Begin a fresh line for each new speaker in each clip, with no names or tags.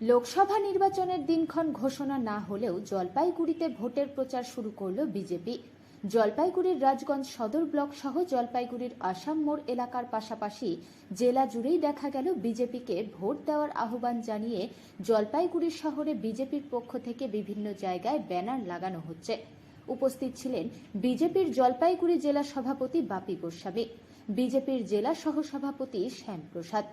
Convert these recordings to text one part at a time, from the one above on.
লোকসভা নির্বাচনের দিনক্ষণ ঘোষণা না হলেও জলপাইগুড়িতে ভোটের প্রচার শুরু করল বিজেপি। জলপাইগুড়ির রাজগঞ্জ সদর ব্লক সহ জলপাইগুড়ির আসাম মোড় এলাকার পাশাপাশি জেলা জুড়েই দেখা গেল বিজেপিকে ভোট দেওয়ার আহ্বান জানিয়ে জলপাইগুড়ি শহরে বিজেপির পক্ষ থেকে বিভিন্ন জায়গায় ব্যানার লাগানো হচ্ছে। উপস্থিত ছিলেন বিজেপির জলপাইগুড়ি জেলা সভাপতি বাপি গোস্বামী। বিজেপির জেলা সহসভাপতি শ্যামপ্রসাদ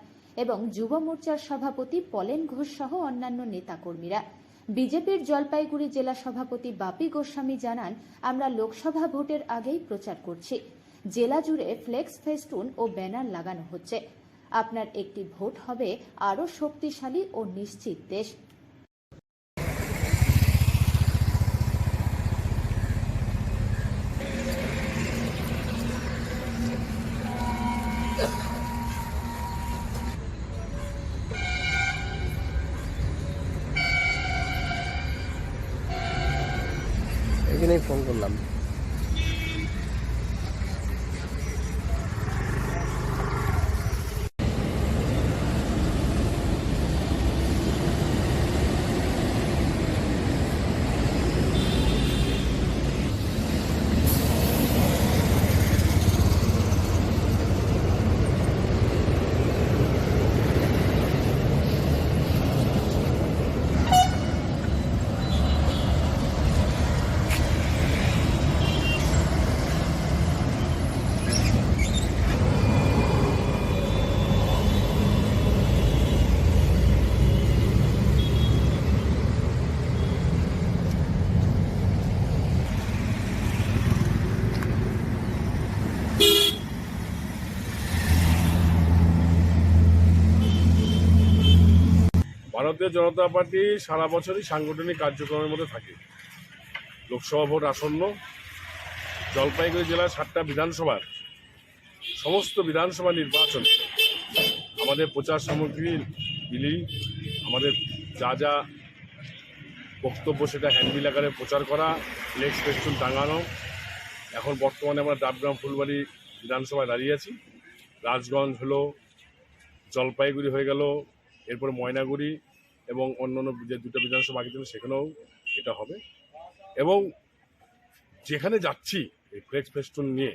এবং যুব মোর্চার সভাপতি পলেন ঘোষ সহ অন্যান্য নেতাকর্মীরা। বিজেপির জলপাইগুড়ি জেলা সভাপতি বাপি গোস্বামী জানান, আমরা লোকসভা ভোটের আগেই প্রচার করছি। জেলা জুড়ে ফ্লেক্স ফেস্টুন ও ব্যানার লাগানো হচ্ছে। আপনার একটি ভোট হবে আরও শক্তিশালী ও নিশ্চিত দেশ।
এখানেই ফোন করলাম।
ভারতীয় জনতা পার্টি সারা বছরই সাংগঠনিক কার্যক্রমের মধ্যে থাকে। লোকসভা ভোট আসন্ন, জলপাইগুড়ি জেলার সাতটা বিধানসভার সমস্ত বিধানসভা নির্বাচন, আমাদের প্রচার সামগ্রী বিলি আমাদের যা যা বক্তব্য সেটা হ্যান্ডবিল আকারে প্রচার করা ফ্লেক্স ফেস্টুন টাঙানো, এখন বর্তমানে আমরা ডাবগ্রাম ফুলবাড়ি বিধানসভায় দাঁড়িয়ে আছি। রাজগঞ্জ হলো, জলপাইগুড়ি হয়ে গেল, এরপর ময়নাগুড়ি এবং অন্য অন্য যে দুটো বিধানসভা বাকি ছিল সেখানেও এটা হবে। এবং যেখানে যাচ্ছি এই ফ্লেক্স ফেস্টুন নিয়ে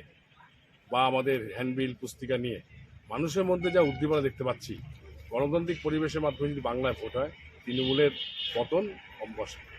বা আমাদের হ্যান্ডবিল পুস্তিকা নিয়ে, মানুষের মধ্যে যা উদ্দীপনা দেখতে পাচ্ছি, গণতান্ত্রিক পরিবেশের মাধ্যমে যদি বাংলায় ভোট হয়, তৃণমূলের পতন অবশ্যই